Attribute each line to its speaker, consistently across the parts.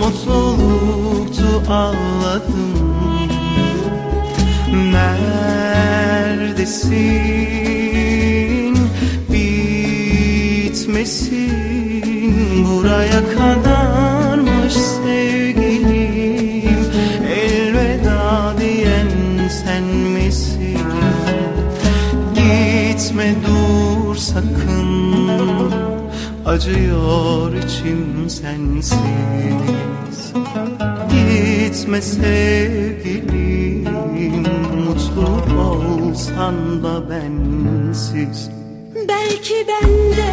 Speaker 1: Mutluluktu ağladım. Neredesin? Bitmesin. Buraya kadar. Acıyor içim sensiz. Gitme sevgilim Mutlu olsan da bensiz.
Speaker 2: Belki ben de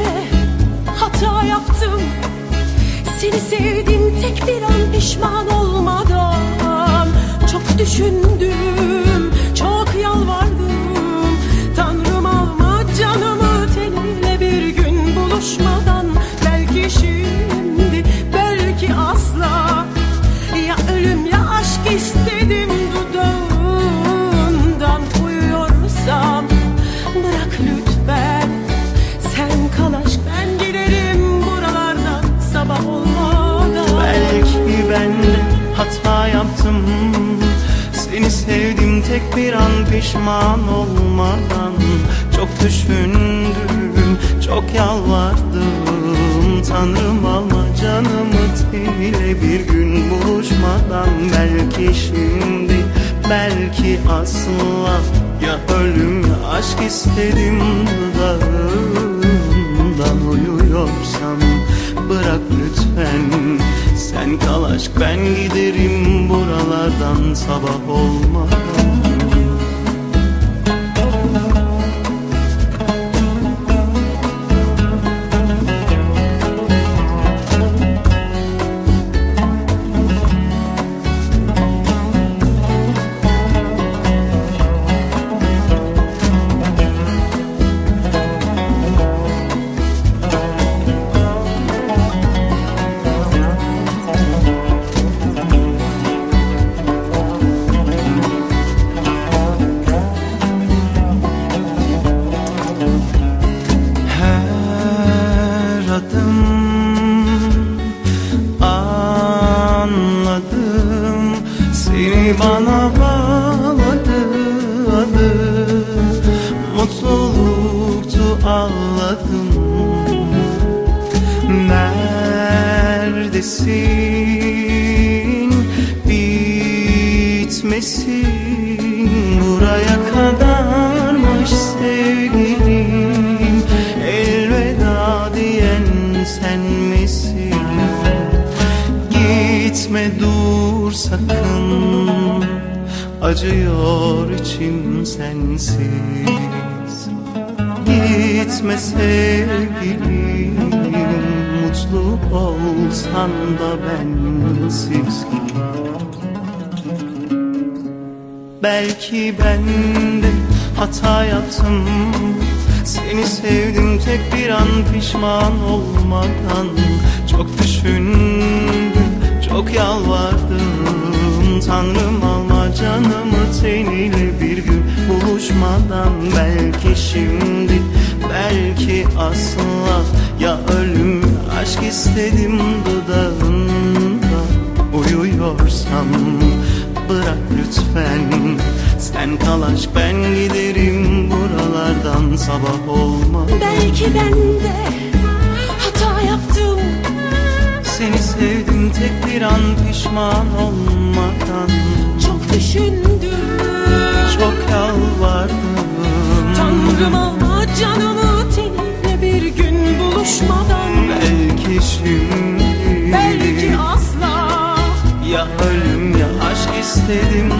Speaker 2: hata yaptım. Seni sevdim tek bir an pişman olmadan. Çok düşündüm,
Speaker 1: pişman olmadan Çok düşündüm, çok yalvardım. Tanrım alma canımı teniyle bir gün buluşmadan. Belki şimdi, belki asla. Ya ölüm ya aşk istedim dudağından Uyuyorsam bırak lütfen Sen kal aşk ben giderim buralardan. Sabah olmadan Seni bana bağladı adı. Mutluluktu ağladım. Neredesin? Bitmesin buraya kadarmış sakın Acıyor içim sensiz. Gitme sevgilim Mutlu olsan da bensiz. Belki ben de hata yaptım Seni sevdim tek bir an pişman olmadan. Çok düşündüm, çok yalvardım Tanrım alma canımı teniyle bir gün buluşmadan. Belki şimdi, belki asla. Ya ölüm aşk istedim dudağında. Uyuyorsam bırak lütfen. Sen kal aşk ben giderim buralardan. Sabah olmadan
Speaker 2: Belki ben de hata yaptım
Speaker 1: Seni sevdim tek bir an pişman olmadan.
Speaker 2: Çok düşündüm.
Speaker 1: Çok yalvardım.
Speaker 2: Tanrım alma canımı teniyle bir gün buluşmadan.
Speaker 1: Belki şimdi.
Speaker 2: Belki asla.
Speaker 1: Ya ölüm ya aşk istedim